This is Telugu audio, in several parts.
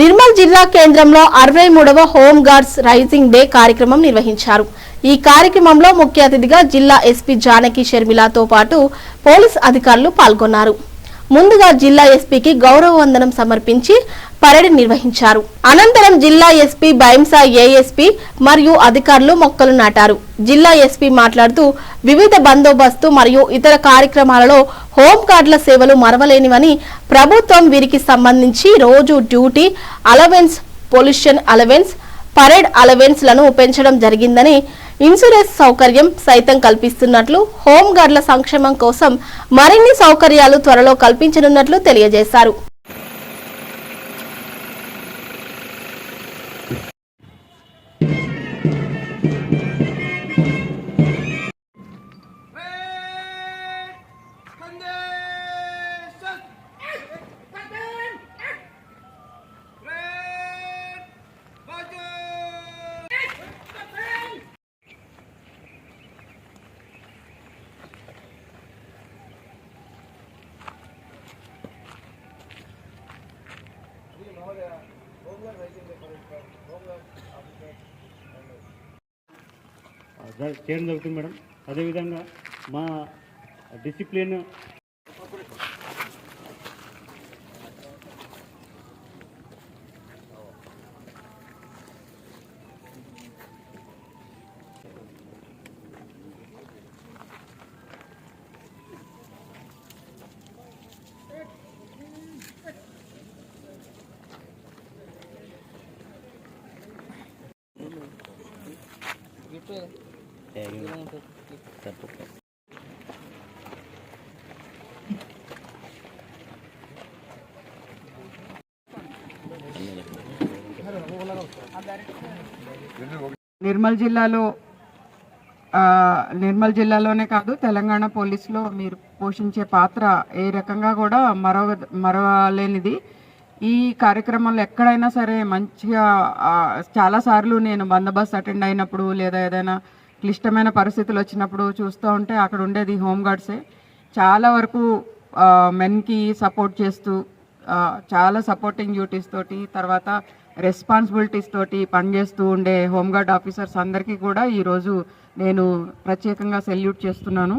నిర్మల్ జిల్లా కేంద్రంలో అరవై మూడవ హోంగార్డ్స్ రైజింగ్ డే కార్యక్రమం నిర్వహించారు. ఈ కార్యక్రమంలో ముఖ్య అతిథిగా జిల్లా ఎస్పీ జానకి షర్మిలాతో పాటు పోలీస్ అధికారులు పాల్గొన్నారు. ముందుగా జిల్లా ఎస్పీకి గౌరవ వందనం సమర్పించి పరేడ్ నిర్వహించారు. అనంతరం జిల్లా ఎస్పీ బైంసా ఏఎస్పీ మరియు అధికారులు మొక్కలు నాటారు. జిల్లా ఎస్పీ మాట్లాడుతూ వివిధ బందోబస్తు మరియు ఇతర కార్యక్రమాలలో హోంగార్డుల సేవలు మరవలేనివని ప్రభుత్వం వీరికి సంబంధించి రోజు duty allowance pollution allowance parade అలవెన్స్లను పెంచడం జరిగిందని ఇన్సూరెన్స్ సౌకర్యం సైతం కల్పిస్తున్నట్లు హోంగార్డుల సంక్షేమం కోసం మరిన్ని సౌకర్యాలు త్వరలో కల్పించనున్నట్లు తెలియజేశారు. చేయడం జరుగుతుంది మేడం. అదేవిధంగా మా డిసిప్లిన్ నిర్మల్ జిల్లాలో ఆ, నిర్మల్ జిల్లాలోనే కాదు తెలంగాణ పోలీసులో మీరు పోషించే పాత్ర ఏ రకంగా కూడా మరవ మరవలేనిది ఈ కార్యక్రమంలో ఎక్కడైనా సరే మంచిగా చాలాసార్లు నేను బందోబస్తు అటెండ్ అయినప్పుడు లేదా ఏదైనా క్లిష్టమైన పరిస్థితులు వచ్చినప్పుడు చూస్తూ ఉంటే అక్కడ ఉండేది హోమ్ గార్డ్సే. చాలా వరకు మెన్కి సపోర్ట్ చేస్తూ చాలా సపోర్టింగ్ డ్యూటీస్ తోటి తర్వాత రెస్పాన్సిబిలిటీస్ తోటి పనిచేస్తూ ఉండే హోంగార్డ్ ఆఫీసర్స్ అందరికీ కూడా ఈరోజు నేను ప్రత్యేకంగా సెల్యూట్ చేస్తున్నాను.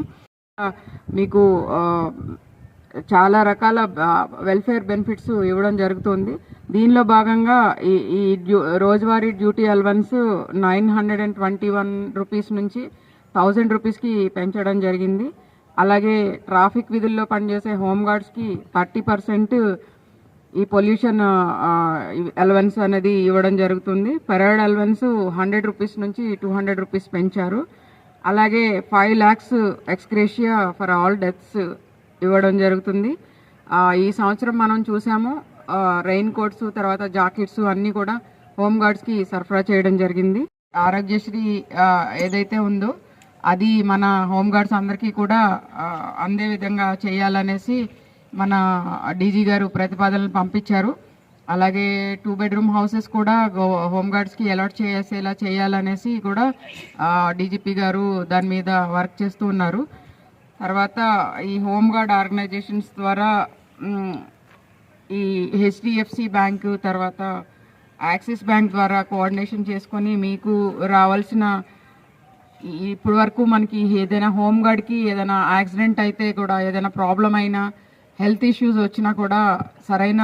మీకు చాలా రకాల వెల్ఫేర్ బెనిఫిట్స్ ఇవ్వడం జరుగుతుంది. దీనిలో భాగంగా ఈ ఈ డ్యూ రోజువారీ duty allowance nine hundred and twenty one rupees నుంచి థౌజండ్ రూపీస్కి పెంచడం జరిగింది. అలాగే ట్రాఫిక్ విధుల్లో పనిచేసే హోంగార్డ్స్కి థర్టీ పర్సెంట్ ఈ పొల్యూషన్ అలవెన్స్ అనేది ఇవ్వడం జరుగుతుంది. పెరడ్ అలవెన్స్ హండ్రెడ్ రూపీస్ నుంచి టూ హండ్రెడ్ రూపీస్ పెంచారు. అలాగే five lakhs ex gratia for all deaths ఇవ్వడం జరుగుతుంది. ఈ సంవత్సరం మనం చూసాము రెయిన్ కోట్స్ తర్వాత జాకెట్స్ అన్నీ కూడా హోమ్ గార్డ్స్కి సరఫరా చేయడం జరిగింది. ఆరోగ్యశ్రీ ఏదైతే ఉందో అది మన హోమ్ గార్డ్స్ అందరికీ కూడా అందే విధంగా చేయాలనేసి మన డీజీ గారు ప్రతిపాదనలు పంపించారు. అలాగే టూ బెడ్రూమ్ హౌసెస్ కూడా గో- హోమ్ గార్డ్స్కి అలాట్ చేసేలా చేయాలనేసి కూడా డీజీపీ గారు దాని మీద వర్క్ చేస్తూ ఉన్నారు. తర్వాత ఈ హోమ్ గార్డ్ ఆర్గనైజేషన్స్ ద్వారా ఈ హెచ్డిఎఫ్సి బ్యాంకు తర్వాత యాక్సిస్ బ్యాంక్ ద్వారా కోఆర్డినేషన్ చేసుకొని మీకు రావాల్సిన ఈ- ఇప్పుడు వరకు మనకి ఏదైనా హోమ్ గార్డ్కి ఏదైనా యాక్సిడెంట్ అయితే కూడా ఏదైనా ప్రాబ్లం అయినా హెల్త్ ఇష్యూస్ వచ్చినా కూడా సరైన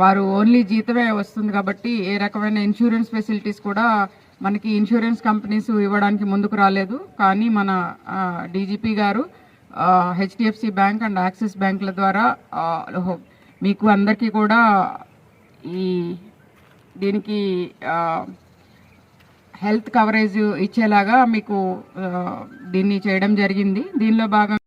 వారు ఓన్లీ జీతమే వస్తుంది కాబట్టి ఏ రకమైన ఇన్సూరెన్స్ ఫెసిలిటీస్ కూడా మనకి ఇన్సూరెన్స్ కంపెనీస్ ఇవ్వడానికి ముందుకు రాలేదు. కానీ మన డీజీపీ గారు హెచ్డిఎఫ్సి బ్యాంక్ అండ్ యాక్సిస్ బ్యాంకుల ద్వారా మీకు అందరికీ కూడా ఈ దీనికి హెల్త్ కవరేజ్ ఇచ్చేలాగా మీకు దీన్ని చేయడం జరిగింది. దీనిలో భాగంగా